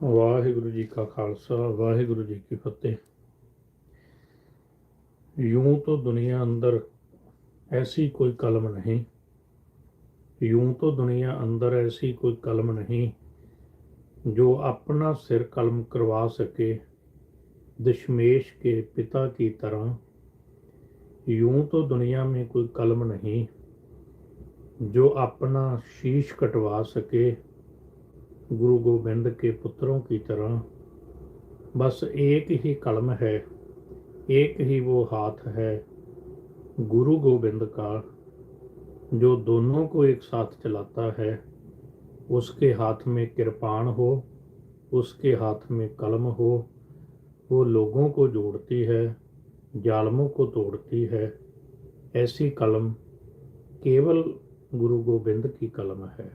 ਵਾਹਿਗੁਰੂ ਜੀ ਕਾ ਖਾਲਸਾ ਵਾਹਿਗੁਰੂ ਜੀ ਕੀ ਫਤਿਹ यूं तो दुनिया अंदर ऐसी कोई कलम नहीं यूं तो दुनिया अंदर ऐसी कोई कलम नहीं जो अपना सिर कलम करवा सके दशमेश के पिता की तरह यूं तो दुनिया में कोई कलम नहीं जो अपना शीश कटवा सके गुरु गोविंद के पुत्रों की तरह बस एक ही कलम है एक ही वो हाथ है गुरु गोविंद का जो दोनों को एक साथ चलाता है उसके हाथ में कृपाण हो उसके हाथ में कलम हो वो लोगों को जोड़ती है जालमों को तोड़ती है ऐसी कलम केवल गुरु गोबिंद की कलम है